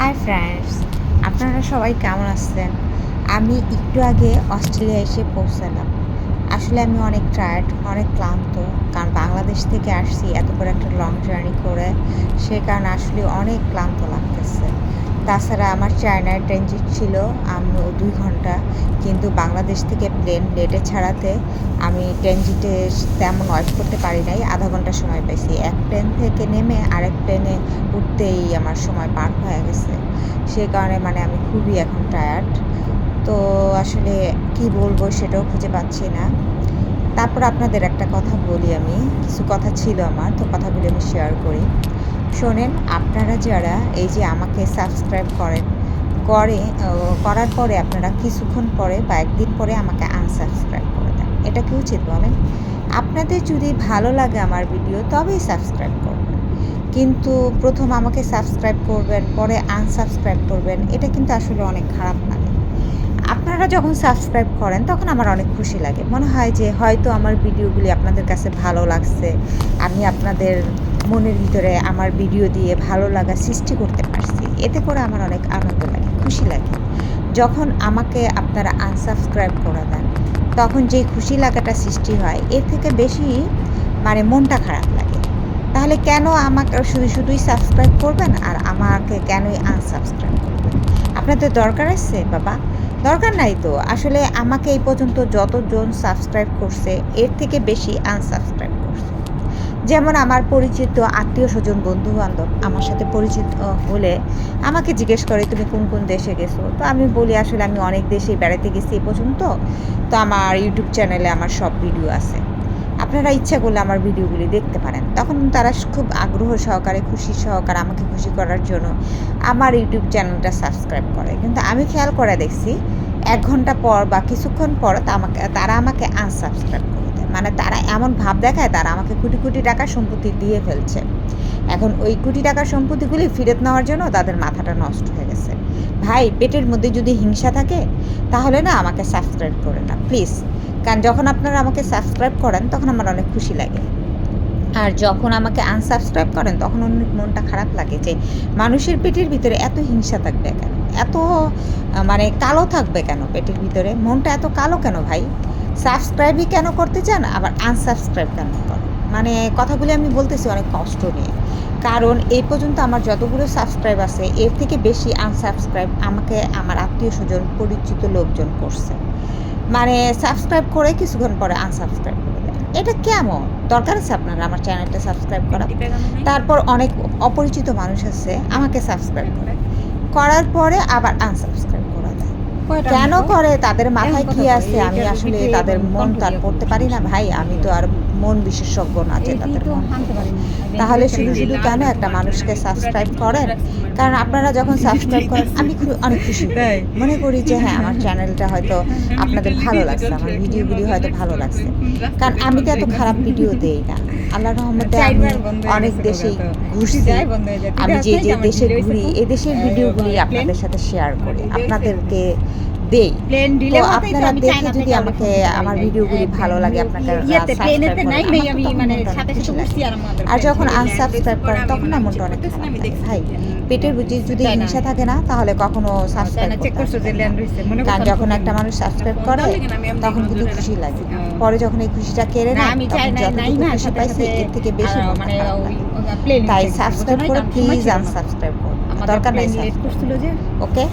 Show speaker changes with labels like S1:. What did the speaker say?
S1: Hi friends আপনারা সবাই কেমন আছেন? আমি একটু আগে অস্ট্রেলিয়া এসে পৌঁছালাম। আসলে আমি অনেক টায়ার্ড অনেক ক্লান্ত, কারণ বাংলাদেশ থেকে আসছি এত করে একটা লং জার্নি করে। সে কারণে আসলে অনেক ক্লান্ত লাগতেছে তাছাড়া আমার চায়নায় ট্রেনজিট ছিল আমি দুই ঘণ্টা। কিন্তু বাংলাদেশ থেকে প্লেন লেটে ছাড়াতে আমি ট্রেনজিটে তেমন ওয়েট করতে পারি নাই, আধা ঘণ্টা সময় পাইছি। এক প্লেন থেকে নেমে আরেক প্লেনে উঠতেই আমার সময় পার হয়ে গেছে। সে কারণে মানে আমি খুবই এখন টায়ার্ড তো আসলে কি বলব সেটাও খুঁজে পাচ্ছি না। তারপর আপনাদের একটা কথা বলি আমি। কিছু কথা ছিল আমার, তো কথাগুলি আমি শেয়ার করি। শোনেন, আপনারা যারা এই যে আমাকে সাবস্ক্রাইব করেন, করে করার পরে আপনারা কিছুক্ষণ পরে বা একদিন পরে আমাকে আনসাবস্ক্রাইব করে দেন। এটা কি উচিত বলেন? আপনাদের যদি ভালো লাগে আমার ভিডিও তবেই সাবস্ক্রাইব করবেন। কিন্তু প্রথম আমাকে সাবস্ক্রাইব করবেন, পরে আনসাবস্ক্রাইব করবেন, এটা কিন্তু আসলে অনেক খারাপ লাগে আপনারা যখন সাবস্ক্রাইব করেন, তখন আমার অনেক খুশি লাগে। মনে হয় যে হয়তো আমার ভিডিওগুলি আপনাদের কাছে ভালো লাগছে, আমি আপনাদের মনের ভিতরে আমার ভিডিও দিয়ে ভালো লাগা সৃষ্টি করতে পারছি। এতে করে আমার অনেক আনন্দ লাগে, খুশি লাগে। যখন আমাকে আপনারা আনসাবস্ক্রাইব করে দেন, তখন যেই খুশি লাগাটা সৃষ্টি হয়, এর থেকে বেশি মানে মনটা খারাপ লাগে। তাহলে কেন আমাকে শুধু শুধুই সাবস্ক্রাইব করবেন আর আমাকে কেনই আনসাবস্ক্রাইব করবেন? আপনাদের দরকার আছে, বাবা? দরকার নাই তো। আসলে আমাকে এই পর্যন্ত যতজন সাবস্ক্রাইব করছে, এর থেকে বেশি আনসাবস্ক্রাইব যেমন আমার পরিচিত আত্মীয় স্বজন বন্ধু বান্ধব আমার সাথে পরিচিত হলে আমাকে জিজ্ঞেস করে, তুমি কোন কোন দেশে গেছো? তো আমি বলি, আসলে আমি অনেক দেশে বেড়াতে গেছি এই পর্যন্ত। তো আমার ইউটিউব চ্যানেলে আমার সব ভিডিও আছে। আপনারা ইচ্ছা করলে আমার ভিডিওগুলি দেখতে পারেন। তখন তারা খুব আগ্রহ সহকারে, খুশি সহকারে আমাকে খুশি করার জন্য আমার ইউটিউব চ্যানেলটা সাবস্ক্রাইব করে। কিন্তু আমি খেয়াল করে দেখছি, এক ঘণ্টা পর বা কিছুক্ষণ পর আমাকে তারা আমাকে আনসাবস্ক্রাইব করে। মানে তারা এমন ভাব দেখায়, তারা আমাকে কোটি কোটি টাকা সম্পত্তি দিয়ে ফেলছে। এখন ওই কোটি টাকার সম্পত্তিগুলি ফেরত নেওয়ার জন্য তাদের মাথাটা নষ্ট হয়ে গেছে। ভাই, পেটের মধ্যে যদি হিংসা থাকে, তাহলে না আমাকে সাবস্ক্রাইব করে না প্লিজ কারণ যখন আপনারা আমাকে সাবস্ক্রাইব করেন, তখন আমার অনেক খুশি লাগে। আর যখন আমাকে আনসাবস্ক্রাইব করেন, তখন অনেক মনটা খারাপ লাগে যে, মানুষের পেটের ভিতরে এত হিংসা থাকবে কেন? এত মানে কালো থাকবে কেন পেটের ভিতরে? মনটা এত কালো কেন ভাই? সাবস্ক্রাইবই কেন করতে চান আবার আনসাবস্ক্রাইব কেন করেন? মানে কথাগুলি আমি বলতেছি অনেক কষ্ট নিয়ে। কারণ এই পর্যন্ত আমার যতগুলো সাবস্ক্রাইব আছে এর থেকে বেশি আনসাবস্ক্রাইব আমাকে আমার আত্মীয় স্বজন পরিচিত লোকজন করছে। মানে সাবস্ক্রাইব করে কিছুক্ষণ পরে আনসাবস্ক্রাইব করে দেয়। এটা কেমন? দরকার আছে আপনার আমার চ্যানেলটা সাবস্ক্রাইব করা? তারপর অনেক অপরিচিত মানুষ আছে আমাকে সাবস্ক্রাইব করে। করার পরে আবার আনসাবস্ক্রাইব কেন করে? তাদের মাথায় কি আছে? আমি আসলে তাদের মন তার পড়তে পারি না ভাই। আমি তো আর মন বিশেষজ্ঞ না যে তাদের মন। তাহলে শুধু শুধু কেন একটা মানুষকে সাবস্ক্রাইব করেন? কারণ আপনারা যখন সাবস্ক্রাইব করেন আমি খুব অনেক খুশি। মনে করি যে হ্যাঁ আমার চ্যানেলটা হয়তো আপনাদের ভালো লাগছে আমার ভিডিওগুলি হয়তো ভালো লাগছে। কারণ আমি তো এত খারাপ ভিডিও দেই না। আল্লাহ রহমতে অনেক দেশেই ঘুরছি আমি যে যে দেশে ঘুরি এদেশের দেশের ভিডিওগুলি আপনাদের সাথে শেয়ার করি। আপনাদেরকে দেই। তো আপনারা দেখে যদি আমাকে আমার ভিডিওগুলি ভালো লাগে আপনাকে
S2: আমি মানে
S1: মনটা অনেক
S2: উঠছি আর
S1: যখন আনসাবস্ক্রাইব করেন তখন না মনটা অনেক ভাই পেটের বুঝি যদি হিংসা থাকে না তাহলে কখনো সাবস্ক্রাইব কারণ যখন একটা মানুষ সাবস্ক্রাইব করে তখন কিন্তু খুশি লাগে। পরে যখন এই খুশিটা কেড়ে
S2: না
S1: যতটুকু খুশি পাইছি এর থেকে বেশি
S2: মানে
S1: লাগে। তাই সাবস্ক্রাইব করে প্লিজ আনসাবস্ক্রাইব করুন দরকার নেই ওকে